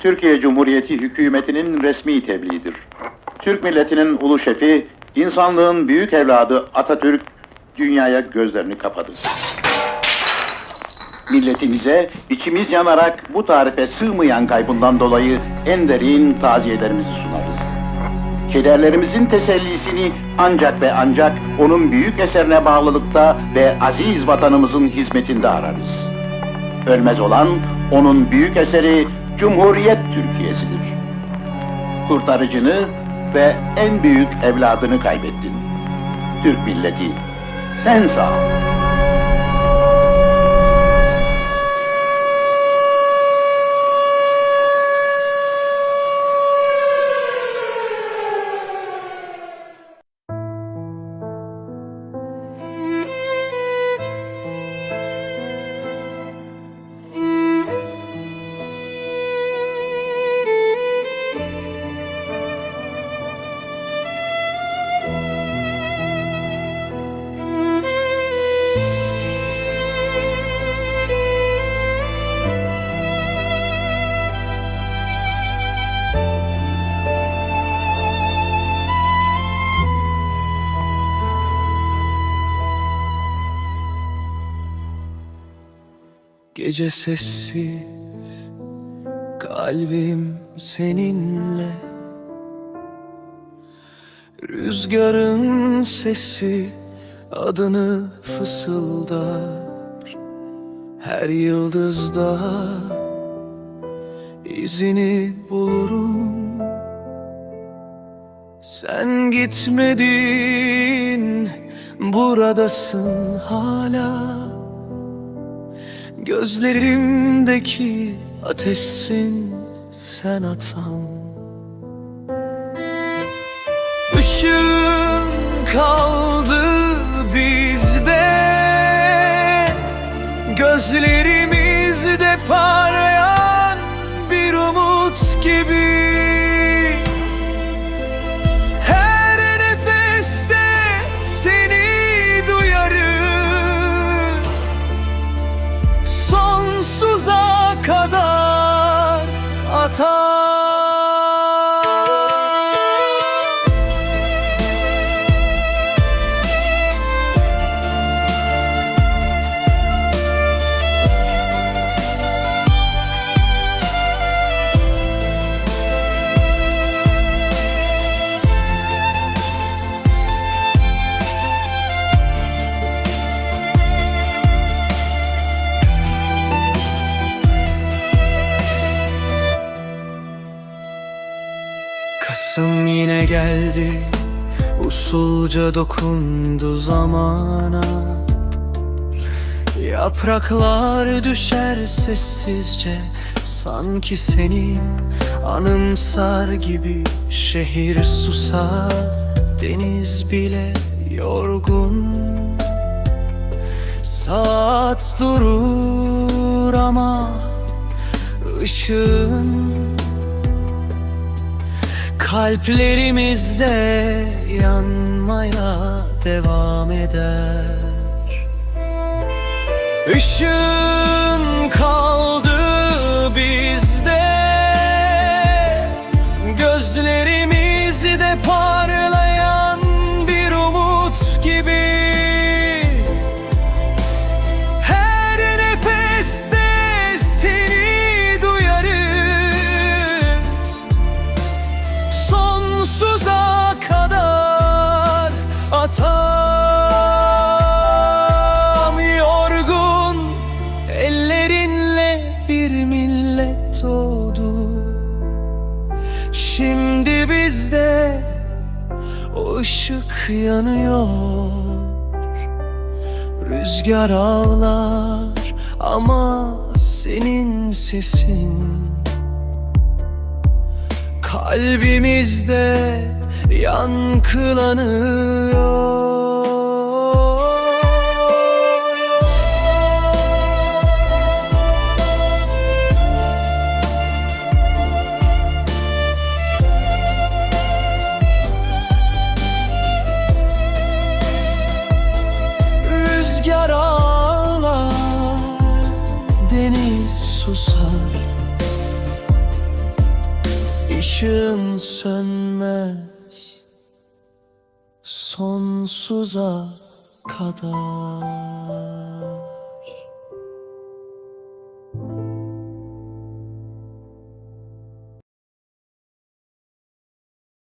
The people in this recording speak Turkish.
Türkiye Cumhuriyeti hükümetinin resmi tebliğidir. Türk milletinin ulu şefi, insanlığın büyük evladı Atatürk dünyaya gözlerini kapadı. Milletimize içimiz yanarak bu tarife sığmayan kaybından dolayı en derin taziyelerimizi sunarız. Kederlerimizin tesellisini ancak ve ancak onun büyük eserine bağlılıkta ve aziz vatanımızın hizmetinde ararız. Ölmez olan onun büyük eseri Cumhuriyet Türkiye'sidir. Kurtarıcını ve en büyük evladını kaybettin. Türk milleti, sen sağ ol. Gece sessiz Kalbim seninle. Rüzgarın sesi Adını fısıldar. Her yıldızda izini bulurum. Sen gitmedin Buradasın hala Gözlerimdeki ateşsin sen atam Işığın kaldı bizde. Gözlerimizde yine geldi. Usulca dokundu zamana. Yapraklar düşer sessizce. Sanki seni anımsar gibi Şehir susar. Deniz bile yorgun. Saat durur ama ışığın Kalplerimizde yanmaya devam eder. Işığın kaldı atam yorgun ellerinle bir millet doğdu. Şimdi bizde o ışık yanıyor. Rüzgar ağlar ama senin sesin. Kalbimizde yankılanıyor. Rüzgar ağlar, deniz susar. Işığın sönmez. Sonsuza kadar